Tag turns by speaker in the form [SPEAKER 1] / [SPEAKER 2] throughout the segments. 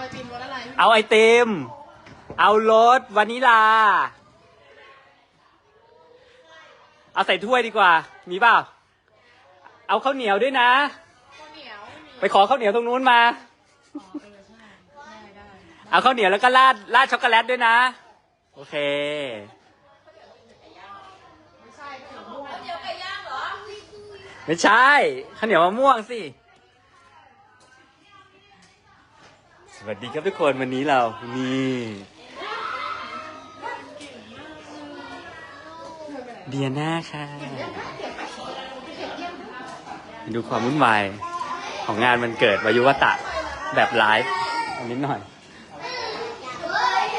[SPEAKER 1] ไอติมรสอะไร
[SPEAKER 2] เอาไอติม เอารสวานิลา เอาใส่ถ้วยดีกว่า มีเปล่า เอาข้าวเหนียวด้วยนะ
[SPEAKER 1] ข้าวเหนียวไม่มี
[SPEAKER 2] ไปขอข้าวเหนียวตรงนู้นมา
[SPEAKER 1] อ๋อเออใช่ได้ได้
[SPEAKER 2] เอาข้าวเหนียวแล้วก็ราดราดช็อกโกแลตด้วยนะ โอเค
[SPEAKER 1] ไม่ใช่ข้าวเหนียวม่วง
[SPEAKER 2] ไม่ใช่ข้าวเหนียวมะม่วงสิ สวัสดีครับทุกคนวันนี้เรานี่เดียน่าค่ะ ดูความวุ่นวายของงานมันเกิดวายุวตะแบบไลฟ์นิดหน่อย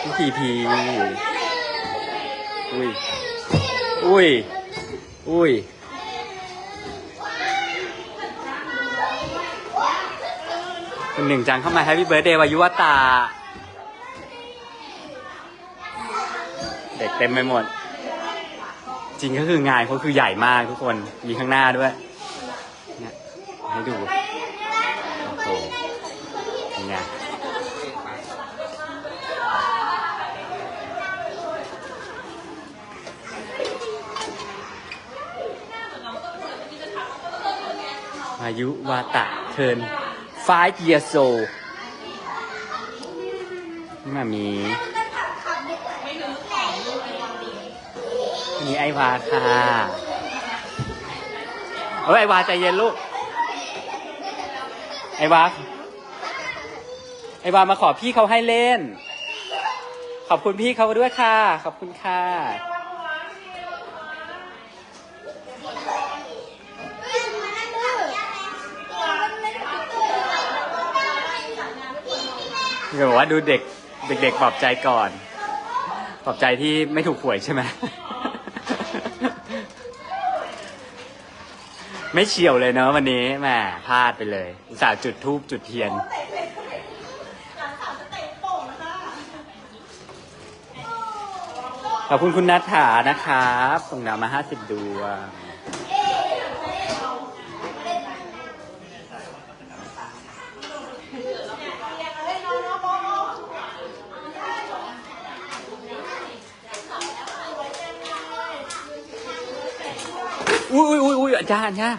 [SPEAKER 2] พี่พีพีอุ้ย อุ้ย อุ้ย คุณหนึ่งจังเข้ามาแฮปปี้เบิร์ดเดย์วายุวตา เด็กเต็มไปหมด จริงก็คืองานเขาคือใหญ่มากทุกคนมีข้างหน้าด้วยเนี่ยให้ดูโอ้โหเป็นไงวายุวาตะเทิน five years old นี่มามีอันนี้ไอวาค่ะเอ้ยไอวาใจเย็นลูก ไอวา ไอวามาขอพี่เขาให้เล่น ขอบคุณพี่เขาด้วยค่ะ ขอบคุณค่ะ เดี๋ยวบอกว่าดูเด็กเด็กๆปลอบใจก่อนปลอบใจที่ไม่ถูกหวยใช่ไหม ไม่เฉียวเลยเนอะวันนี้แหมพลาดไปเลย อุตส่าห์จุดทูบจุดเทียน ขอบคุณคุณนัทธานะครับ ส่งดาวมาห้าสิบดวง อุ้ยอุ้ยอุ้ยอุ้ยอาจารย์เนี่ย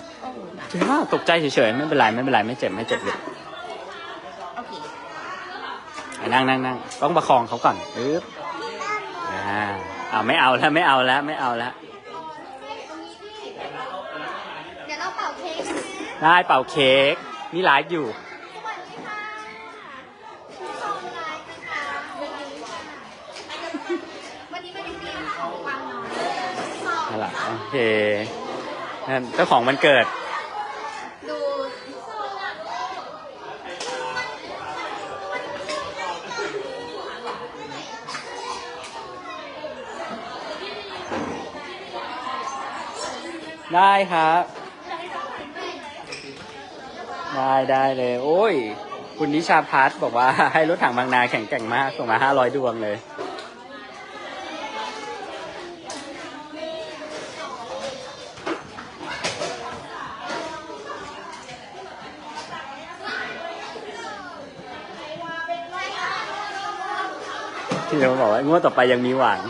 [SPEAKER 2] จริงว่าตกใจเฉยๆไม่เป็นไรไม่เป็นไรไม่เจ็บไม่เจ็บเลย
[SPEAKER 1] โอเค
[SPEAKER 2] อะนั่งนั่งนั่งต้องประคองเขาก่อนปึ๊บอ่าเอาไม่เอาแล้วไม่เอาแล้วไม่เอาแล้ว
[SPEAKER 3] เดี๋ยวเราเป่าเค้กนะ
[SPEAKER 2] ได้เป่าเค้กนี่ไลฟ์อยู่
[SPEAKER 3] สวัสดีค่ะคุณชมไลน์นะคะวันนี้มาดูเกมของกวางน้อยสอง
[SPEAKER 2] นั่นแหละโอเค นั่นเจ้าของมันเกิด
[SPEAKER 3] ดู
[SPEAKER 2] ได้ครับ ได้ได้เลย โอ้ย คุณนิชาพัฒน์บอกว่าให้รถถังบางนาแข่งแกร่งมาก ส่งมาห้าร้อยดวงเลย ที่เราบอกว่า งวดต่อไปยังมีหวัง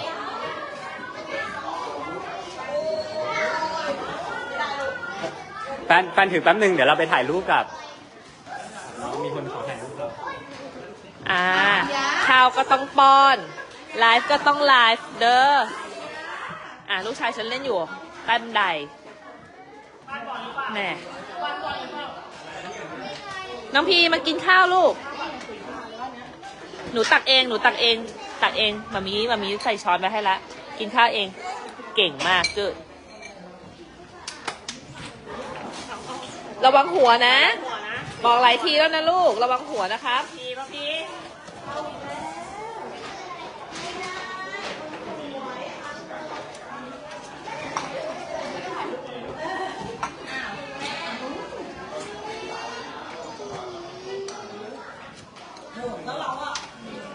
[SPEAKER 2] แฟนแฟนถือแป๊บหนึ่งเดี๋ยวเราไปถ่ายรูปกับน้องมีคนขอถ่ายรูปเรา
[SPEAKER 4] อ่าข้าวก็ต้องป้อน ไลฟ์ก็ต้องไลฟ์เด้อ อ่าลูกชายฉันเล่นอยู่ใต้บันไดแน่น้องพีมากินข้าวลูก หนูตักเอง หนูตักเอง ตักเองมามีมามีใส่ช้อนไว้ให้ละกินข้าวเอง เก่งมากเกิดระวังหัวนะ บอกหลายทีแล้วนะลูก ระวังหัวนะครับพี่พี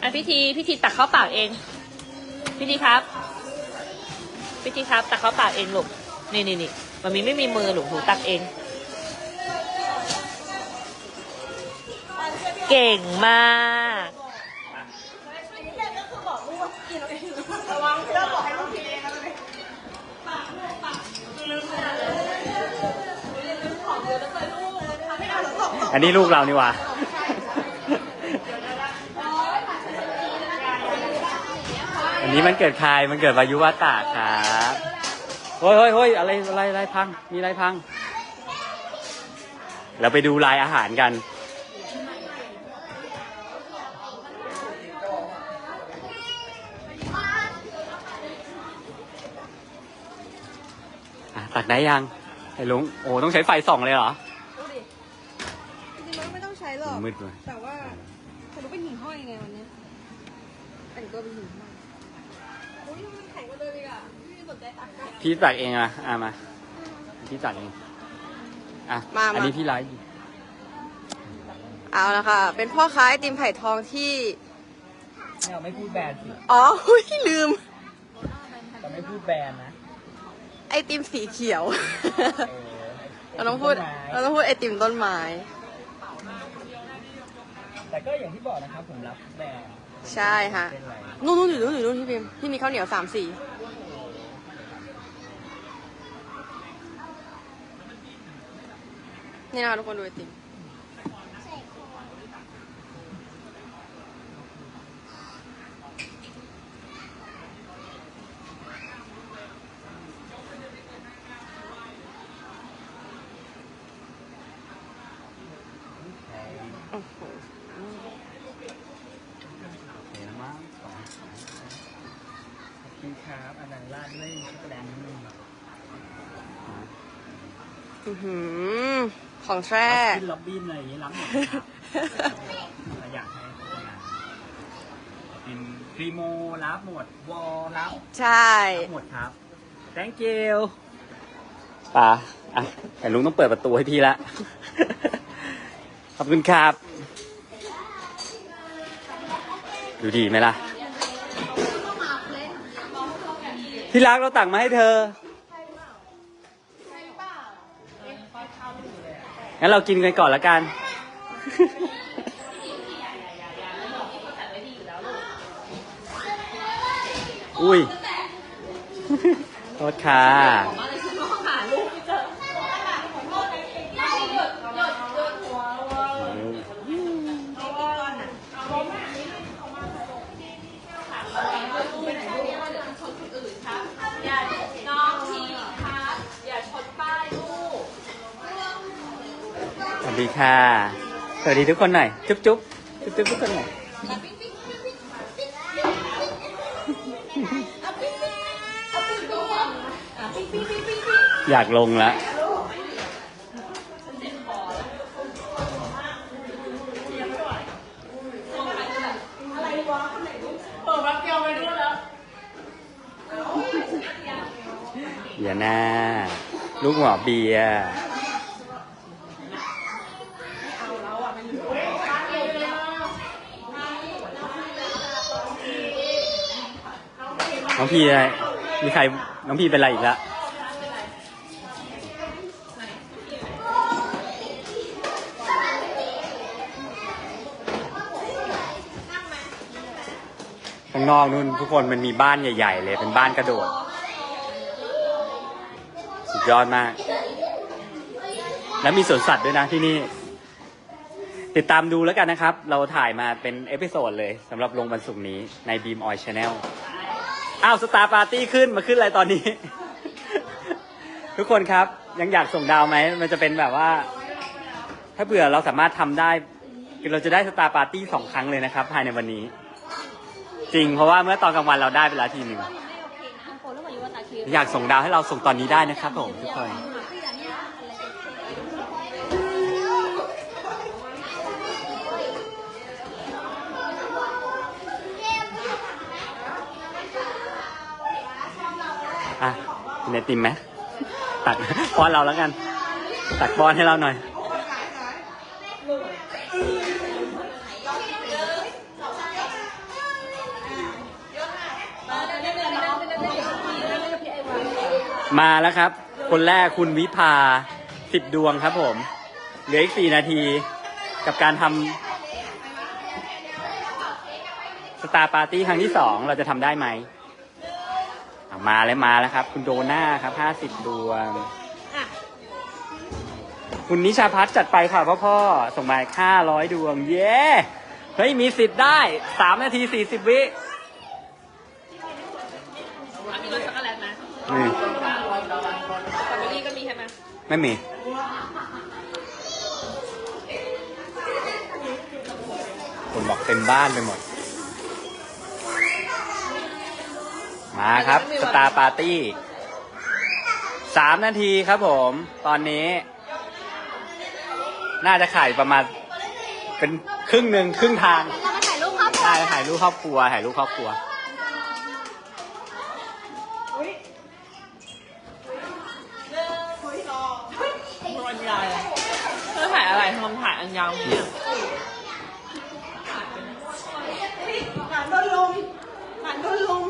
[SPEAKER 4] อพิธีพิธีตักข้าวเปล่าเอง พิธีครับ พิธีครับ ตักข้าวเปล่าเองหลูกนี่นี่นี่มันมีไม่มีมือหลูกหนูตักเอง เก่งมาก
[SPEAKER 2] อันนี้ลูกเรานี่ว่า อันนี้มันเกิดใครมันเกิดวายุวัตาครับเฮ้ยเฮ้ยเฮ้ยอะไรอะไรอะไรพัง มีอะไรพัง เราไปดูลายอาหารกัน อะตักได้ยัง ไอ้ลุง โอ้ ต้องใช้ไฟส่องเลยเหรอ
[SPEAKER 3] ดูดิจริงๆมันไม่ต้องใช้หรอก
[SPEAKER 2] มืดเลย
[SPEAKER 3] แต่
[SPEAKER 2] พี่ตักเองอะอะมา พี่ตักเอง อะ
[SPEAKER 3] มามา
[SPEAKER 2] อันนี้พี่ไลฟ์อยู่
[SPEAKER 3] เอาละค่ะ เป็นพ่อค้าไอติมไผ่ทองที่
[SPEAKER 2] ไม่เอาไม่พูดแบรนด์สิ
[SPEAKER 3] อ๋ออุ๊ยลืม
[SPEAKER 2] แต่ไม่พูดแบรนด์นะ
[SPEAKER 3] ไอติมสีเขียวเราต้องพูด เราต้องพูดไอติมต้นไม้
[SPEAKER 2] แต่ก็อย่างที่บอกนะครับผมรับแบรนด์
[SPEAKER 3] ใช่ค่ะ
[SPEAKER 2] เป็นไร
[SPEAKER 3] นู่นนู่นอยู่นู่นอยู่นู่นพี่พิมที่มีข้าวเหนียวสามสี นี่นะคะทุกคนดูไอติม โอ้โห
[SPEAKER 2] เห็นมั้งสองขอบคุณครับอันนั้นราดด้วยช็อกโกแลตนี่
[SPEAKER 3] อื้อหือ ของแท้
[SPEAKER 2] ขึ้นล็อบบี้อะไรอย่างนี้รับหมดครับเราอยากให้โฆษณาเป็นพรีโมรับหมด วอลรับ
[SPEAKER 3] ใช่
[SPEAKER 2] รับหมดครับ thank you ป่าอะแต่ลุงต้องเปิดประตูให้พี่ละ ขอบคุณครับ ดูดีไหมล่ะ ที่รักเราตักมาให้เธอ งั้นเรากินกันก่อนละกัน อุ้ยโทษค่ะ
[SPEAKER 4] น้องทีครับอย่าชนป้ายลูก
[SPEAKER 2] สวัส ดีค่ะ สวัสดีทุกคนหน่อย จุ๊บจุ๊บจุ๊บจุ๊บทุกคนหน่อยอยากลงแล้ว
[SPEAKER 1] เปิดแป๊บเดียวไปด้วยแล้ว
[SPEAKER 2] อย่าหน้าลูกหมอเบียร์ น้องพีอะไรมีใครน้องพีเป็นอะไรอีกแล้วข้างนอกนู่นทุกคนมันมีบ้านใหญ่ ๆ เลยเป็นบ้านกระโดด สุดยอดมาก แล้วมีสวนสัตว์ด้วยนะที่นี่ ติดตามดูแล้วกันนะครับ เราถ่ายมาเป็นเอพิโซดเลยสำหรับลงวันศุกร์นี้ใน Beam Oil Channel อ้าวสตาร์ปาร์ตี้ขึ้นมาขึ้นอะไรตอนนี้ ทุกคนครับยังอยากส่งดาวไหมมันจะเป็นแบบว่า ถ้าเผื่อเราสามารถทำได้คือเราจะได้สตาร์ปาร์ตี้สองครั้งเลยนะครับ ภายในวันนี้ จริงเพราะว่าเมื่อตอนกลางวันเราได้ไปแล้วทีหนึ่งอยากส่งดาวให้เราส่งตอนนี้ได้นะครับผมทุกคน อะ กินไอติมไหมตักป้อนเราแล้วกัน ตักป้อนให้เราหน่อย มาแล้วครับ คนแรกคุณวิภาสิบดวงครับผม เหลืออีกสี่นาทีกับการทำสตาร์ปาร์ตี้ครั้งที่สองเราจะทำได้ไหม มาแล้วมาแล้วครับ คุณโดน่าครับห้าสิบดวง
[SPEAKER 3] อะ
[SPEAKER 2] คุณนิชาพัฒน์จัดไปค่ะพ่อพ่อส่งมาห้าร้อยดวง เย้เฮ้ยมีสิทธิ์ได้สามนาทีสี่สิบวิ
[SPEAKER 4] อะมีรสช็อกโกแลตไหม
[SPEAKER 2] นี่
[SPEAKER 4] สตรอเบอรี่ก็มีใช่ไหม
[SPEAKER 2] ไม่มี คนบอกเต็มบ้านไปหมด มาครับสตาร์ปาร์ตี้สามนาทีครับผม ตอนนี้ น่าจะขายประมาณ เป็นครึ่งหนึ่งครึ่งทาง
[SPEAKER 3] เรามาถ่ายรูปครับ
[SPEAKER 2] ได้ถ่ายรูปครอบครัวถ่ายรูปครอบครัว
[SPEAKER 4] มันยาวอะเธอถ่ายอะไรทำไมถ่ายอันยาวเนี่ย
[SPEAKER 3] หลานโดนลุมหลานโดนลุม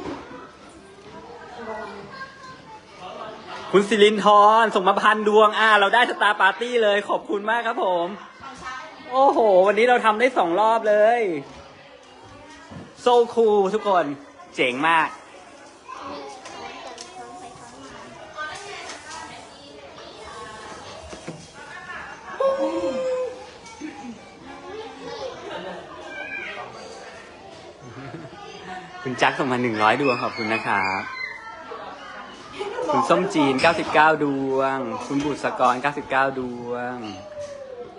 [SPEAKER 2] คุณสิรินทร์ส่งมาพันดวง อ่า เราได้สตาร์ปาร์ตี้เลย ขอบคุณมากครับผม โอ้โห วันนี้เราทำได้สองรอบเลยโซคูลทุกคน เจ๋งมาก คุณจักส่งมาหนึ่งร้อยดวงขอบคุณนะครับ คุณส้มจีน 99 ดวง คุณบุษกร 99 ดวง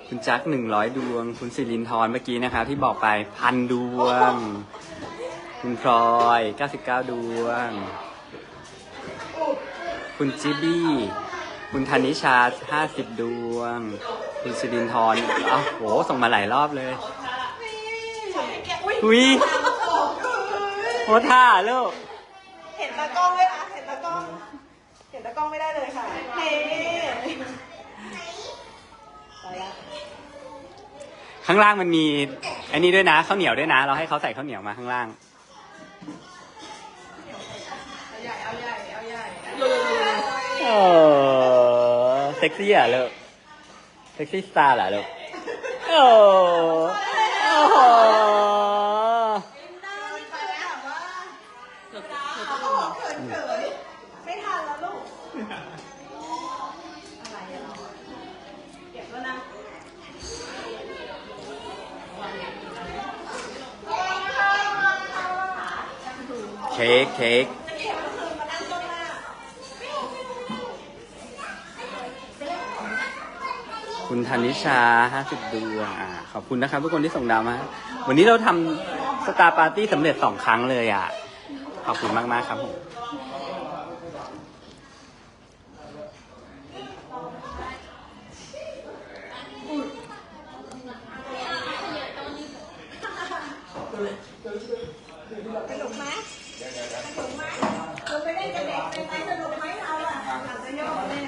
[SPEAKER 2] คุณจัก100 ดวง คุณสิรินทร์เมื่อกี้นะครับที่บอกไปพันดวง คุณพลอย 99 ดวง คุณจิบี้ คุณธนิชา 50 ดวง คุณสิรินทร์อ้าโห ส่งมาหลายรอบเลยอุ้ยโคตรท่าลูก
[SPEAKER 3] เห็นตากล้องไหมคะเห็นตากล้อง ห็นตากล้องไม่ได้เลยค่ะเฮ้
[SPEAKER 2] ข้างล่างมันมีอันนี้ด้วยนะข้าวเหนียวด้วยนะ เราให้เขาใส่ข้าวเหนียวมาข้างล่างโอ้เซ็กซี่อะลูกเซ็กซี่สตาร์เหรอลูกโอ้โอ้โห
[SPEAKER 4] เธอเธอต้องดูเหรอ
[SPEAKER 3] ไม่ทันแล้วลูก อะไรอะเราเก็บแล้วนะ
[SPEAKER 2] เค้กเค้กคุณธนิชา 50 ดวงอ่าขอบคุณนะครับทุกคนที่ส่งดาวมา วันนี้เราทำสตาร์ปาร์ตี้สำเร็จสองครั้งเลยอะ ขอบคุณมาก ๆ ครับผม
[SPEAKER 3] สนุกไหมสนุกไหมเราไปเล่นกับเด็กเป็นไงสนุกไหมเราอะหลังจะโยกเลย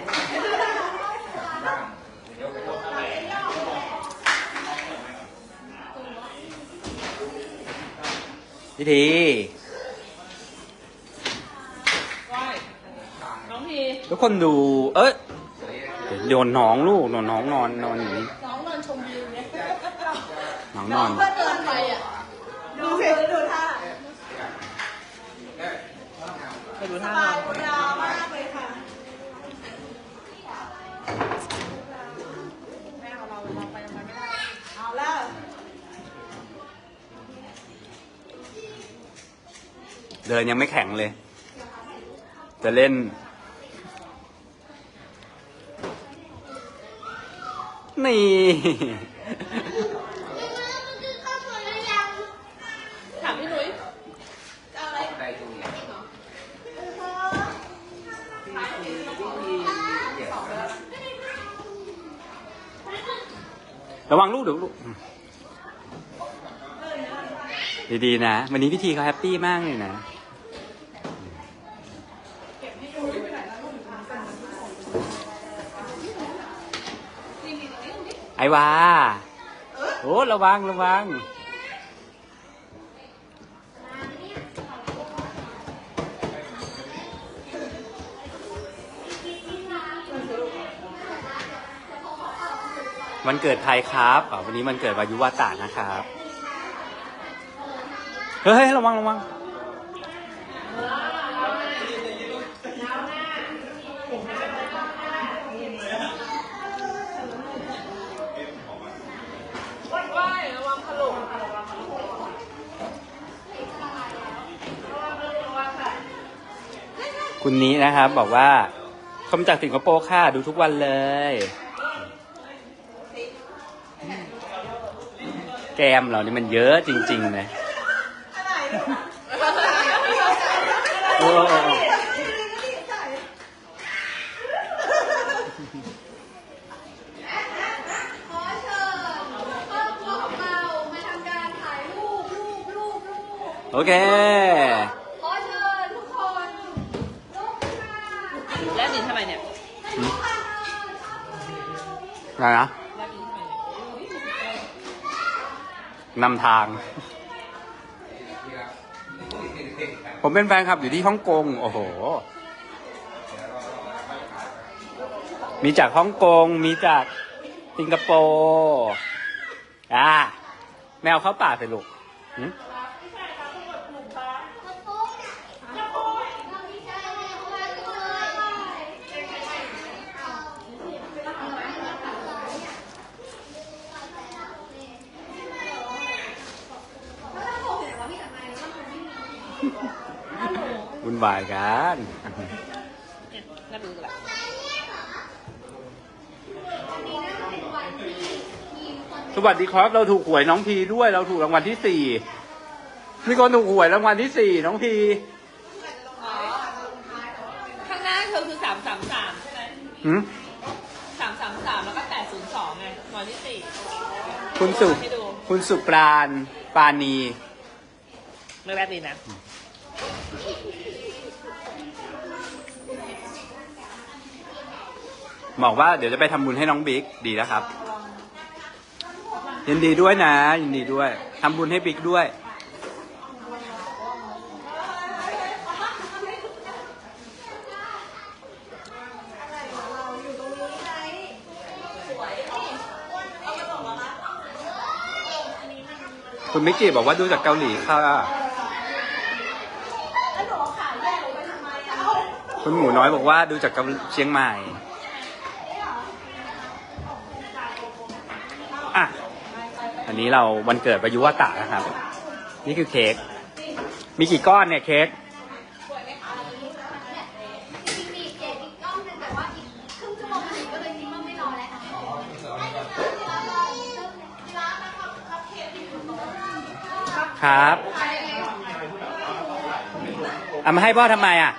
[SPEAKER 2] พิธี
[SPEAKER 4] ว้ายน้องพี
[SPEAKER 2] ทุกคนดู เอ้ยโดนน้องลูกโดนน้องนอนนอนอยู่นี่
[SPEAKER 3] น้องนอนชมวิวเนี่ย
[SPEAKER 2] น้องนอน
[SPEAKER 3] เพื่อนเดินไปอะดูสิดูท่า
[SPEAKER 4] ไปดู
[SPEAKER 3] ส
[SPEAKER 4] ท่า
[SPEAKER 3] เดิ
[SPEAKER 2] นยังไม่แข็งเลย จะเล่น นี่
[SPEAKER 4] ถามพี่หนุ่ย
[SPEAKER 2] ระวังลูกเดี๋ยวลูก ดีๆนะ วันนี้พิธีเขาแฮปปี้มากเลยนะ ไอ้วาโอ้ระวังระวังวันเกิดใครครับอ๋อวันนี้มันเกิดวายุวาตานะครับ เฮ้ยระวังระวัง คุณนี้นะครับ บอกว่าเขามาจากสิงคโปร์ค่ะดูทุกวันเลย แกมเรานี่มันเยอะจริงๆนะโอ้โอ้โอ้
[SPEAKER 3] ขอเชิญค อะ
[SPEAKER 2] ไรนะ
[SPEAKER 4] แล้วหนินทำไมเนี่ย
[SPEAKER 2] นำทาง ผมเป็นแฟนคลับอยู่ที่ฮ่องกง โอ้โห มีจากฮ่องกง มีจากสิงคโปร์ อ่า แมวเข้าป่าไปลูก วุ่นวายกัน
[SPEAKER 4] เนี่ยน่าดูกันละ
[SPEAKER 2] สวัสดีครับ เราถูกหวยน้องพีด้วย เราถูกรางวัลที่สี่มีคนถูกหวยรางวัลที่สี่น้องพี
[SPEAKER 4] ข้างหน้าเธอคือสามสามสามใช่ไหม
[SPEAKER 2] หืม
[SPEAKER 4] สามสามสามแล้วก็แปดศูนย์สองไงหมายที่สี่
[SPEAKER 2] คุณสุ
[SPEAKER 4] ให้ดู
[SPEAKER 2] คุณสุปราณปานี
[SPEAKER 4] ไม่แรกดีนะ
[SPEAKER 2] บอกว่าเดี๋ยวจะไปทำบุญให้น้องบิ๊กดีแล้วครับ ยินดีด้วยนะ ยินดีด้วยทำบุญให้บิ๊กด้วย คุณมิกกี้บอกว่าดูจากเกาหลีค่ะ คุณหมูน้อยบอกว่าดูจากเชียงใหม่ อะ อั นี้เราวันเกิดประยุวตะนะครับ นี่คือเค้กมีกี่ก้อนเนี่ยเค้ก
[SPEAKER 3] ครึ่งชั่วโมงถึงก็เลยคิดว่าไม่รอแล้วค่ะ
[SPEAKER 2] ครับเอามาให้พ่อทำไมอะ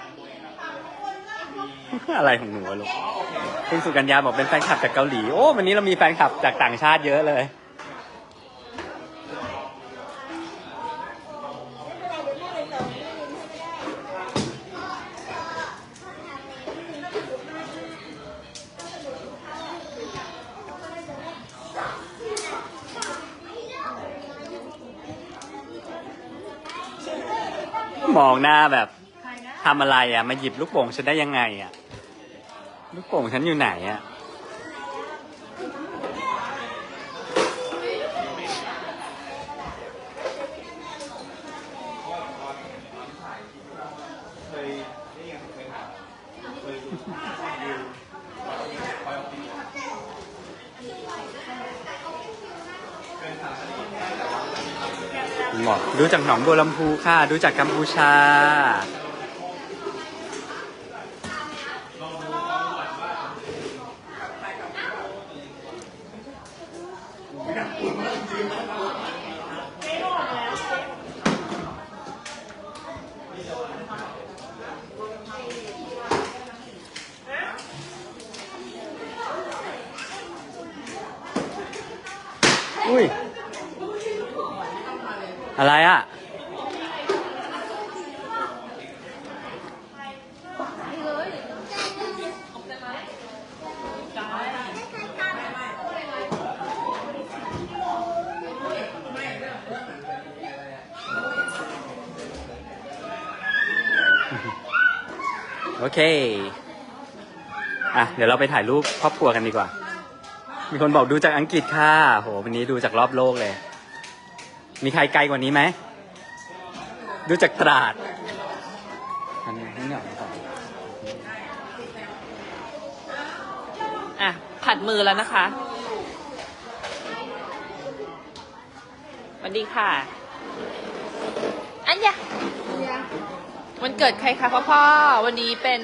[SPEAKER 2] อะไรของหนูลูกคุณสุกัญญาบอกเป็นแฟนคลับจากเกาหลี โอ้ วันนี้เรามีแฟนคลับจากต่างชาติเยอะเลย มองหน้าแบบทำอะไรอะ มาหยิบลูกโป่งฉันได้ยังไงอะ ลูกโป่งฉันอยู่ไหนอะ บอกดูจากหนองบัวลำพูค่ะ รู้จากกัมพูชา อุ้ย อะไรอะ โอเค อะ เดี๋ยวเราไปถ่ายรูปครอบครัวกันดีกว่า มีคนบอกดูจากอังกฤษค่ะ โห วันนี้ดูจากรอบโลกเลย มีใครไกลกว่านี้ไหม ดูจากตราด อันนี้นิดหน่อยก่อน
[SPEAKER 4] อะ ผัดมือแล้วนะคะสวัสดีค่ะ อันยะ วันเกิดใครคะพ่อพ่อวันนี้เป็น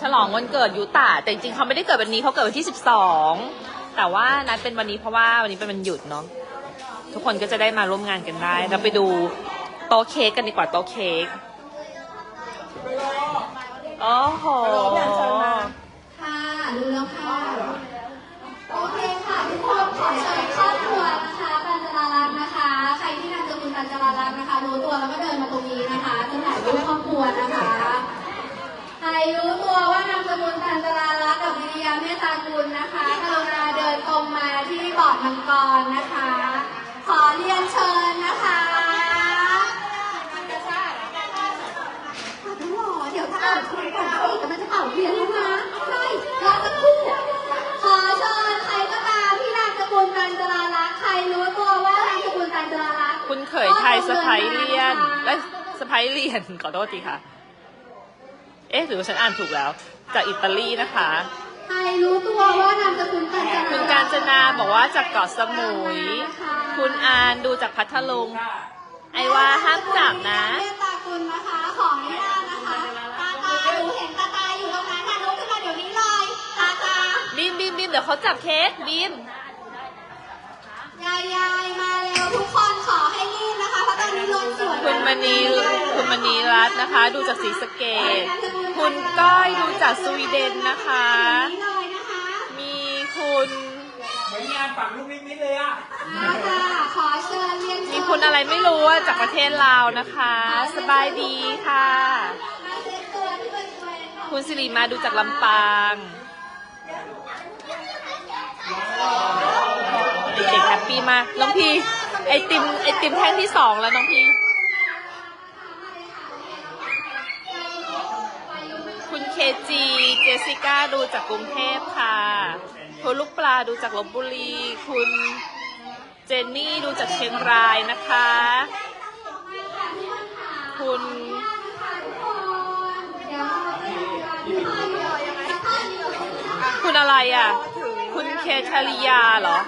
[SPEAKER 4] ฉลองวันเกิดยูตาแต่จริงๆเขาไม่ได้เกิดวันนี้เขาเกิดวันที่สิบสองแต่ว่านัดเป็นวันนี้เพราะว่าวันนี้เป็นวันหยุดเนาะทุกคนก็จะได้มาร่วมงานกันได้ เราไปดูโต๊ะเค้กกันดีกว่าโต๊ะเค้กโอ้โห
[SPEAKER 5] ค่ะรู้แล้วค่ะโอเคค่ะทุกคนขอเชิญ ลารักนะคะ รู้ตัวแล้วก็เดินมาตรงนี้นะคะจะถ่ายรูปครอบครัวนะคะใครรู้ตัวว่านามสกุลปัญจารักษ์กับวิริยาเมตตากุลนะคะกรุณาเดินตรงมาที่บอร์ดมังกรนะคะ ขอเรียนเชิญนะคะต้องรอเดี๋ยวถ้าอ่านคุยก่อนสิกำลังจะเป่าเทียนแล้วนะ เข
[SPEAKER 4] ยไทยสะพายเลียนและสะพายเลียนขอโทษทีค่ะ เอ๊ะหรือว่าฉันอ่านถูกแล้ว จากอิตาลีนะคะ
[SPEAKER 5] ใครรู้ตัวว่านามสกุลปัญจารักษ์
[SPEAKER 4] คุณการจนาบอกว่าจากเกาะสมุย คุณอานดูจากพัทลุง ไอว่าห้ามจับนะ
[SPEAKER 5] เมตตากุลนะคะขออนุญาตนะคะตาตาหนูเห็นตาตาอยู่ตรงนั้นค่ะลุกขึ้นมาเดี๋ยวนี้เลยตาตา
[SPEAKER 4] บีมบีมบีมเดี๋ยวเขาจับเค้กบีม
[SPEAKER 5] ยายยายมาเร็วทุกคนขอให้รีบนะคะเพราะตอนนี้รถสวน
[SPEAKER 4] คุณมณีคุณมณีรัตน์นะคะ ดูจากศรีสะเกดคุณก้อยดูจากสวีเดนนะคะ
[SPEAKER 5] นี่เลยนะคะ
[SPEAKER 4] มีคุณ
[SPEAKER 1] เหมือนงานฝังลูกนิมิตเลยอะ
[SPEAKER 5] มาค่ะขอเชิญเรียนเชิญ
[SPEAKER 4] มีคุณอะไรไม่รู้อะจากประเทศลาวนะคะ สบายดีค่ะ
[SPEAKER 5] มาเซ็ตตัวที่เป็นตัวเองก่อน
[SPEAKER 4] คุณสิริมาดูจากลำปางเด็กๆแฮปปี้มาก น้องพีไอติมไอติมแท่งที่สองแล้วน้องพีคุณเคจีเจสิก้าดูจากกรุงเทพค่ะคุณลูกปลาดูจากลบบุรี คุณเจนนี่ดูจากเชียงรายนะคะ คุณคุณอะไรอะ คุณเคทาริยาเหรอ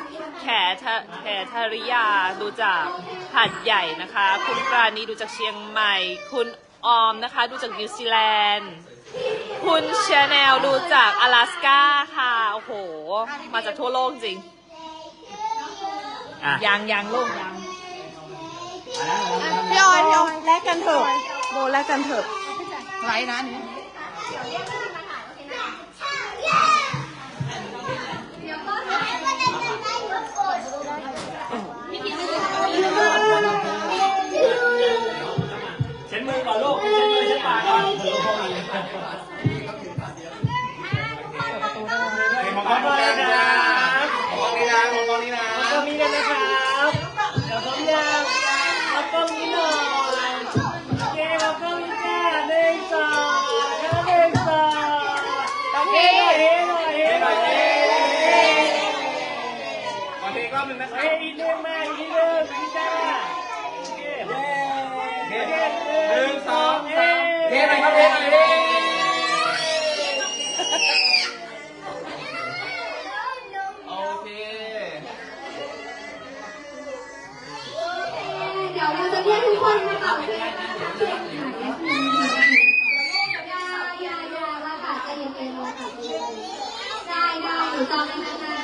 [SPEAKER 4] ขทะแขทาริยาดูจากหัดใหญ่นะคะ คุณปราณีดูจากเชียงใหม่ คุณออมนะคะ ดูจากนิวซีแลนด์คุณชาแนลดูจาก阿拉สกาค่ะ โอ้โห มาจากทั่วโลกจริง
[SPEAKER 2] อะ
[SPEAKER 4] ยังยังลูกยัง
[SPEAKER 3] พี่ออยพี่ออยแลกกันเถอะโบแลกกันเถอะไรนะ
[SPEAKER 1] นี่ มองกล้องนี้นะมองกล้องนี้นะมองกล้องนี้นะมองกล้องนี้กันนะครับเดี๋ยวพร้อมยังมองกล้องนี้หน่อยเย้มองกล้องนี้จ้าหนึ่งสองแล้วหนึ่งสองเฮ้หน่อยเฮ้หน่อยเฮหน่อยเฮขอเทกรอบหนึ่งนะครับเฮ้อีกหนึ่งมาอีกนิดนึงอีกจ้าหนึ่งสองเฮเฮหน่อยครับเฮ้หน่อยเฮ โอเค
[SPEAKER 5] เดี๋ยวเราจะเรียกทุกคนมาตอบเพื่อนนะคะเพื่อนยายายาว่าค่ะใจเย็นๆว่าค่ะได้ได้หนูจำนะคะ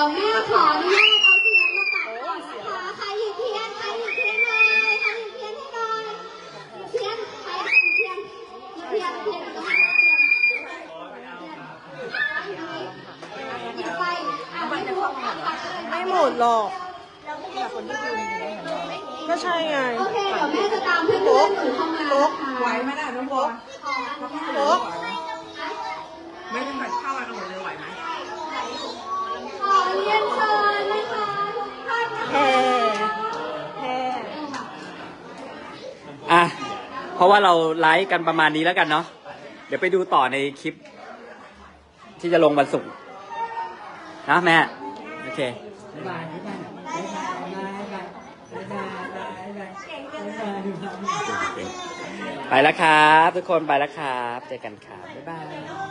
[SPEAKER 5] เดี๋ยวแม่ขออนุญาตเอาเทียนมาปักก่อนนะคะ ใครหยิบเทียน ใครหยิบเทียนเลยใครหยิบเทียนให้หน่อยหยิบเทียน ใครหยิบเทียนหยิบเทียนเทียนก็มาหยิบไปอะไม่ถูกปักปักเลย
[SPEAKER 3] ไม่หมดหรอกก็ใช่ไง
[SPEAKER 5] โอเค เดี๋ยวแม่จะตามเพื่อนๆหนูเข้ามา
[SPEAKER 3] โป๊ก
[SPEAKER 5] นะคะ
[SPEAKER 3] ไหวไหมล่ะน้องโป๊ก
[SPEAKER 5] ขออนุญาต
[SPEAKER 3] โป๊ก
[SPEAKER 1] ไม่ได้มาเข้ามากันหมดเลยไหวไหม
[SPEAKER 5] ขอ เรียนเชิญนะคะทุกท่านนะ
[SPEAKER 3] แฮ่
[SPEAKER 5] คะ
[SPEAKER 3] แฮ่
[SPEAKER 2] อะ เพราะว่าเราไลฟ์กันประมาณนี้แล้วกันเนาะ เดี๋ยวไปดูต่อในคลิป ที่จะลงวันศุกร์นะแม่ โอเคไปแล้วครับ ทุกคนไปแล้วครับ เจอกันครับ บ๊ายบาย